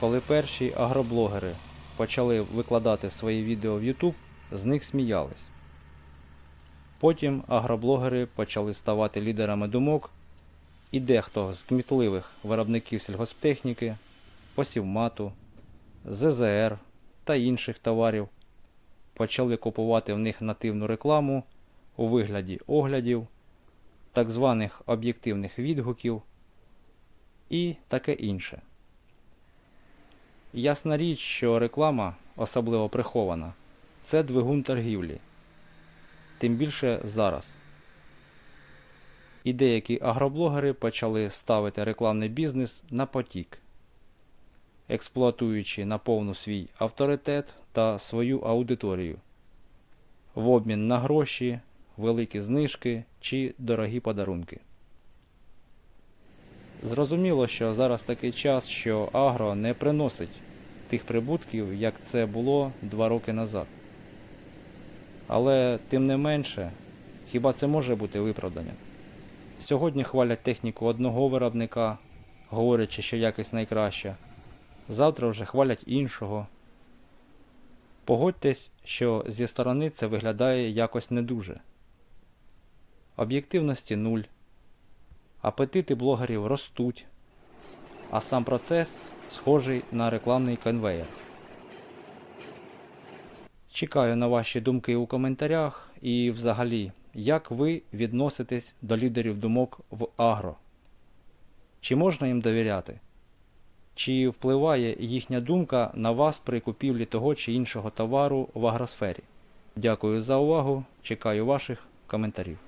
Коли перші агроблогери почали викладати свої відео в YouTube, з них сміялись. Потім агроблогери почали ставати лідерами думок, і дехто з кмітливих виробників сільгосптехніки, посівмату, ЗЗР та інших товарів почали купувати в них нативну рекламу у вигляді оглядів, так званих об'єктивних відгуків і таке інше. Ясна річ, що реклама, особливо прихована, це двигун торгівлі. Тим більше зараз. І деякі агроблогери почали ставити рекламний бізнес на потік, експлуатуючи на повну свій авторитет та свою аудиторію в обмін на гроші, великі знижки чи дорогі подарунки. Зрозуміло, що зараз такий час, що агро не приносить тих прибутків, як це було два роки назад. Але тим не менше, хіба це може бути виправданням? Сьогодні хвалять техніку одного виробника, говорячи, що якість найкраща. Завтра вже хвалять іншого. Погодьтесь, що зі сторони це виглядає якось не дуже. Об'єктивності нуль. Апетити блогерів ростуть, а сам процес схожий на рекламний конвеєр. Чекаю на ваші думки у коментарях і взагалі, як ви відноситесь до лідерів думок в агро? Чи можна їм довіряти? Чи впливає їхня думка на вас при купівлі того чи іншого товару в агросфері? Дякую за увагу, чекаю ваших коментарів.